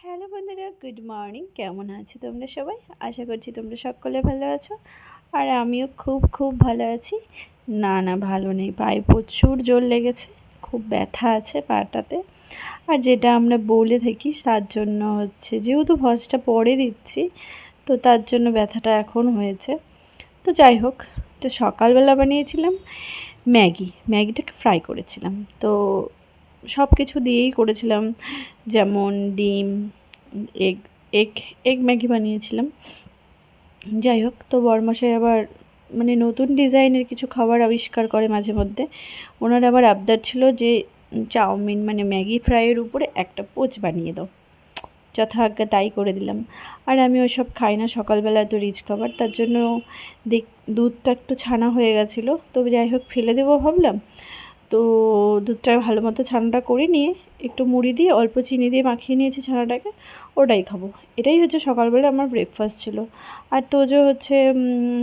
Hello বন্ধুরা good morning কেমন আছো তোমরা সবাই? আশা করছি তোমরা সকলে ভালো আছো। আর আমিও খুব খুব ভালো আছি। না না, ভালো নেই, পায়ে প্রচুর জোর লেগেছে, খুব ব্যথা আছে পাটাতে। আর যেটা আমরা বলে থাকি, তার জন্য হচ্ছে, যেহেতু ভজটা পরে দিচ্ছি, তো তার জন্য ব্যথাটা এখন হয়েছে। তো যাই হোক, তো সকালবেলা বানিয়েছিলাম। ম্যাগি, ম্যাগিটাকে ফ্রাই করেছিলাম। তো সব কিছু দিয়েই করেছিলাম, যেমন ডিম এগ এগ এগ ম্যাগি বানিয়েছিলাম। যাই হোক, তো বরমশাই আবার মানে নতুন ডিজাইনের কিছু খাবার আবিষ্কার করে মাঝে মধ্যে। ওনার আবার আবদার ছিল যে, চাউমিন মানে ম্যাগি ফ্রাইয়ের উপরে একটা পোচ বানিয়ে দাও। যথাজ্ঞা তাই করে দিলাম। আর আমি ওইসব খাই না, সকালবেলা এত রিচ খাবার, তার জন্য দেখ, দুধটা একটু ছানা হয়ে গেছিল। তো যাই হোক, ফেলে দেবো ভাবলাম। তো দুধটা ভালো মতো ছানাটা করে নিয়ে একটু মুড়ি দিয়ে, অল্প চিনি দিয়ে মাখিয়ে নিয়েছি ছানাটাকে, ওটাই খাব। এটাই হচ্ছে সকালবেলা আমার ব্রেকফাস্ট ছিল। আর তোজো হচ্ছে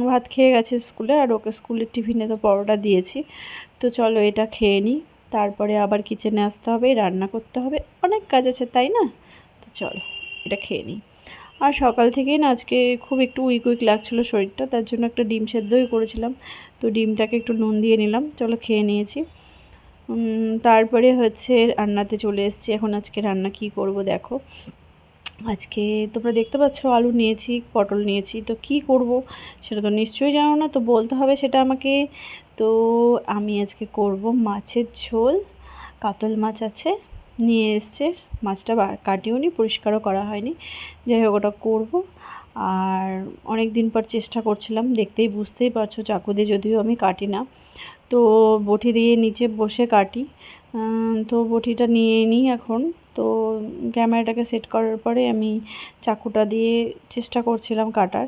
ভাত খেয়ে গেছে স্কুলে, আর ওকে স্কুলের টিফিনে তো পরোটা দিয়েছি। তো চলো এটা খেয়ে নিই তারপরে আবার কিচেনে আসতে হবে, রান্না করতে হবে। অনেক কাজ আছে, তাই না? তো চলো, এটা খেয়ে নিই আর সকাল থেকেই না আজকে খুব একটু উইক উইক লাগছিল শরীরটা, তার জন্য একটা ডিম সেদ্ধই করেছিলাম। তো ডিমটাকে একটু নুন দিয়ে নিলাম, চলো খেয়ে নিয়েছি। তারপরে হচ্ছে রান্নাতে চলে এসেছি, এখন আজকে রান্না কি করব দেখো। আজকে তোমরা দেখতে পাচ্ছ আলু নিয়েছি, পটল নিয়েছি, তো কি করব সেটা তো নিশ্চয়ই জানো না, তো বলতে হবে সেটা আমাকে। তো আমি আজকে করব মাছের ঝোল, কাতল মাছ আছে, নিয়ে এসছে মাছটা কাটিও নি, পরিষ্কারও করা হয়নি। যাই হোক, ওটা করব। আর অনেক দিন পর চেষ্টা করছিলাম, দেখতেই বুঝতেই পারছ চাকু দিয়ে যদিও আমি কাটি না। তো বটি দিয়ে নিচে বসে কাটি। তো বটিটা নিয়ে নিই এখন। তো ক্যামেরাটাকে সেট করার পরে আমি চাকুটা দিয়ে চেষ্টা করছিলাম কাটার।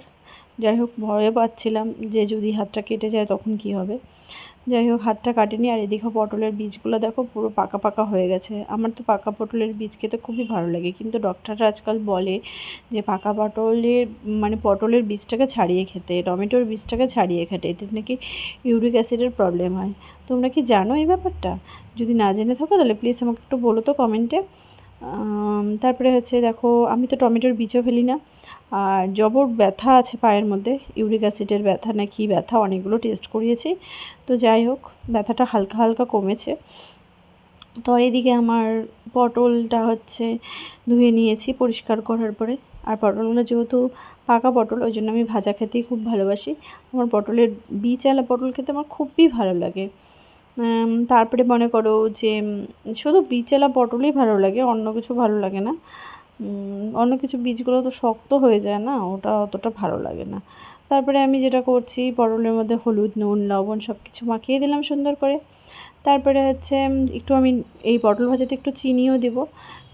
যাই হোক, ভয়ে পাচ্ছিলাম যে যদি হাতটা কেটে যায় তখন কি হবে। যাই হোক, হাতটা কাটেনি আর এদিকে পটলের বীজগুলো দেখো পুরো পাকা পাকা হয়ে গেছে। আমার তো পাকা পটলের বীজ খেতে খুবই ভালো লাগে, কিন্তু ডক্টররা আজকাল বলে যে পাকা পটলের মানে পটলের বীজটাকে ছাড়িয়ে খেতে, টমেটোর বীজটাকে ছাড়িয়ে খেতে এটা নাকি ইউরিক অ্যাসিডের প্রবলেম হয়। তোমরা কি জানো এই ব্যাপারটা? যদি না জেনে থাকো তাহলে প্লিজ আমাকে একটু বলো তো কমেন্টে তারপরে হচ্ছে দেখো, আমি তো টমেটোর বীজও ফেলি না। আর জবর ব্যথা আছে পায়ের মধ্যে, ইউরিক অ্যাসিডের ব্যথা না কি ব্যথা, অনেকগুলো টেস্ট করিয়েছি। তো যাই হোক, ব্যথাটা হালকা হালকা কমেছে। তো এদিকে আমার পটলটা হচ্ছে ধুয়ে নিয়েছি পরিষ্কার করার পরে। আর পটলগুলো যেহেতু পাকা পটল, ওই জন্য আমি ভাজা খেতেই খুব ভালোবাসি। আমার পটলের বীজওয়ালা পটল খেতে আমার খুবই ভালো লাগে। তারপরে মনে করো যে শুধু বীজওয়ালা পটলই ভালো লাগে, অন্য কিছু ভালো লাগে না। অন্য কিছু বীজগুলো তো শক্ত হয়ে যায় না, ওটা অতটা ভালো লাগে না। তারপরে আমি যেটা করছি, পটলের মধ্যে হলুদ, নুন, লবণ সব কিছু মাখিয়ে দিলাম সুন্দর করে। তারপরে হচ্ছে একটু আমি এই পটল ভাজাতে একটু চিনিও দেবো।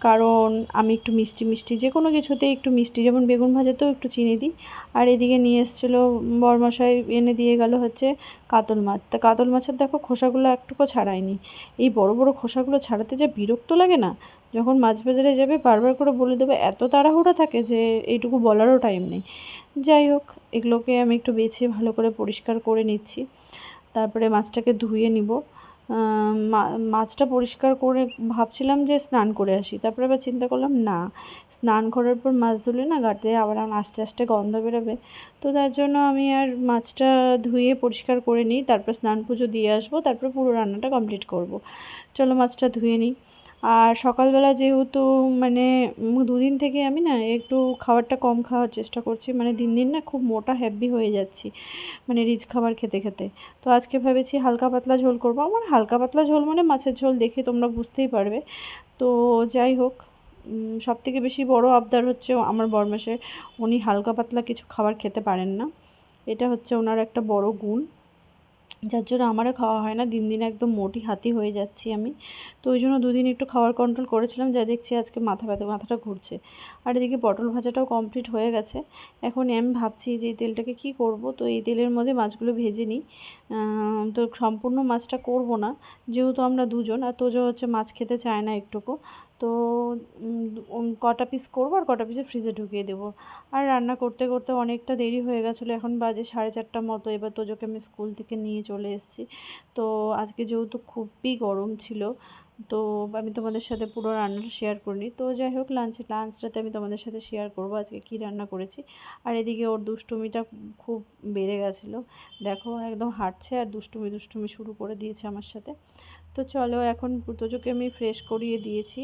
কারণ আমি একটু মিষ্টি মিষ্টি যে কোনো কিছুতেই একটু মিষ্টি, যেমন বেগুন ভাজাতেও একটু চিনি দিই। আর এদিকে নিয়ে এসেছিল বরমশাই, এনে দিয়ে গেল হচ্ছে কাতল মাছ। তা কাতল মাছের দেখো খোসাগুলো একটুকু ছাড়ায়নি। এই বড় বড় খোসাগুলো ছাড়াতে যা বিরক্ত লাগে না? যখন মাছ বাজারে যাবে বারবার করে বলে দেবে, এত তাড়াহুড়া থাকে যে এইটুকু বলারও টাইম নেই। যাই হোক, এগুলোকে আমি একটু বেছে ভালো করে পরিষ্কার করে নিচ্ছি। তারপরে মাছটাকে ধুয়ে নিব। মাছটা পরিষ্কার করে ভাবছিলাম যে স্নান করে আসি। তারপরে আবার চিন্তা করলাম, না, স্নান করার পর মাছ ধুলে না গাতে আবার আস্তে আস্তে গন্ধ বেরোবে। তো তার জন্য আমি আর মাছটা ধুয়ে পরিষ্কার করে নিই, তারপর স্নান পুজো দিয়ে আসব, তারপর পুরো রান্নাটা কমপ্লিট করব। চলো মাছটা ধুয়ে নিই। আর সকালবেলা যেহেতু মানে দুদিন থেকে আমি না একটু খাবারটা কম খাওয়ার চেষ্টা করছি মানে দিন দিন না খুব মোটা হ্যাভি হয়ে যাচ্ছি মানে রিচ খাবার খেতে খেতে। তো আজকে ভেবেছি হালকা পাতলা ঝোল করব। আমার হালকা পাতলা ঝোল মানে মাছের ঝোল দেখে তোমরা বুঝতেই পারবে। তো যাই হোক সব থেকে বেশি বড় আবদার হচ্ছে আমার বরমাসে উনি হালকা পাতলা কিছু খাবার খেতে পারেন না। এটা হচ্ছে ওনার একটা বড় গুণ। যার জন্য আমারও খাওয়া হয় না। দিন দিন একদম মোটি হাতি হয়ে যাচ্ছি আমি। তো ওই জন্য দুদিন একটু খাওয়ার কন্ট্রোল করেছিলাম, যা দেখছি আজকে মাথা ব্যথা, মাথাটা ঘুরছে। আর এদিকে পটল ভাজাটাও কমপ্লিট হয়ে গেছে। এখন আমি ভাবছি যে এই তেলটাকে কি করব? তো এই তেলের মধ্যে মাছগুলো ভেজে নিই। তো সম্পূর্ণ মাছটা করব না, যেহেতু আমরা দুজন। আর তোজো হচ্ছে মাছ খেতে চায় না একটুকু। তো কটা পিস করব আর কটা পিসে ফ্রিজে ঢুকিয়ে দেবো। আর রান্না করতে করতে অনেকটা দেরি হয়ে গেছিল। এখন বাজে সাড়ে চারটার মতো। এবার তোজোকে আমি স্কুল থেকে নিয়ে চলে এসেছি। তো, আজকে যেহেতু খুবই গরম ছিল, তো আমি তোমাদের সাথে পুরো রান্নাটা শেয়ার করিনি। তো যাই হোক লাঞ্চ লাঞ্চটাতে আমি তোমাদের সাথে শেয়ার করব আজকে কী রান্না করেছি। আর এদিকে ওর দুষ্টুমিটা খুব বেড়ে গেছিল। দেখো, একদম হাঁটছে আর দুষ্টুমি দুষ্টুমি শুরু করে দিয়েছে আমার সাথে। তো চলো এখন তোজোকে আমি ফ্রেশ করিয়ে দিয়েছি।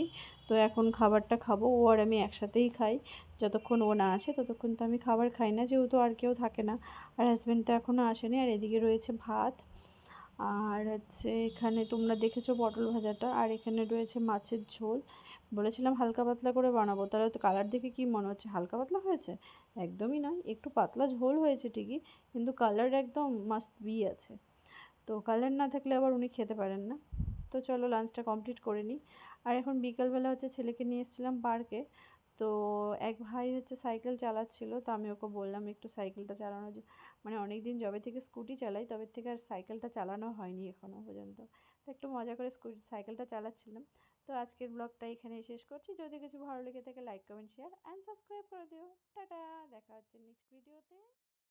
তো এখন খাবারটা খাব, ও আর আমি একসাথেই খাই। যতক্ষণ ও না আসে, ততক্ষণ তো আমি খাবার খাই না, যেহেতু আর কেউ থাকে না। আর হাজব্যান্ড তো এখনও আসেনি, আর এদিকে রয়েছে ভাত। আর হচ্ছে এখানে তোমরা দেখেছ পটল ভাজাটা, আর এখানে রয়েছে মাছের ঝোল। বলেছিলাম হালকা পাতলা করে বানাবো, তাহলে তো কালার দেখে কি মনে হচ্ছে? হালকা পাতলা হয়েছে? একদমই নয়, একটু পাতলা ঝোল হয়েছে ঠিকই, কিন্তু কালার একদম মাস্ট বি আছে। তো কালার না থাকলে আবার উনি খেতে পারেন না। তো চলো লাঞ্চটা কমপ্লিট করে নিই। আর এখন বিকালবেলা হচ্ছে ছেলেকে নিয়ে এসেছিলাম পার্কে তো এক ভাই হচ্ছে সাইকেল চালাচ্ছিল, তো আমি ওকে বললাম একটু সাইকেলটা চালানোর মানে অনেক দিন যবে থেকে স্কুটি চালাই, তবে থেকে আর সাইকেলটা চালানো হয়নি এখনও পর্যন্ত। তো একটু মজা করে স্কুটি সাইকেলটা চালাচ্ছিলাম। তো আজকের ব্লগটা এখানেই শেষ করছি। যদি কিছু ভালো লেগে থাকে like comment share and subscribe করে দিও। টাটা! দেখা হচ্ছে নেক্সট ভিডিওতে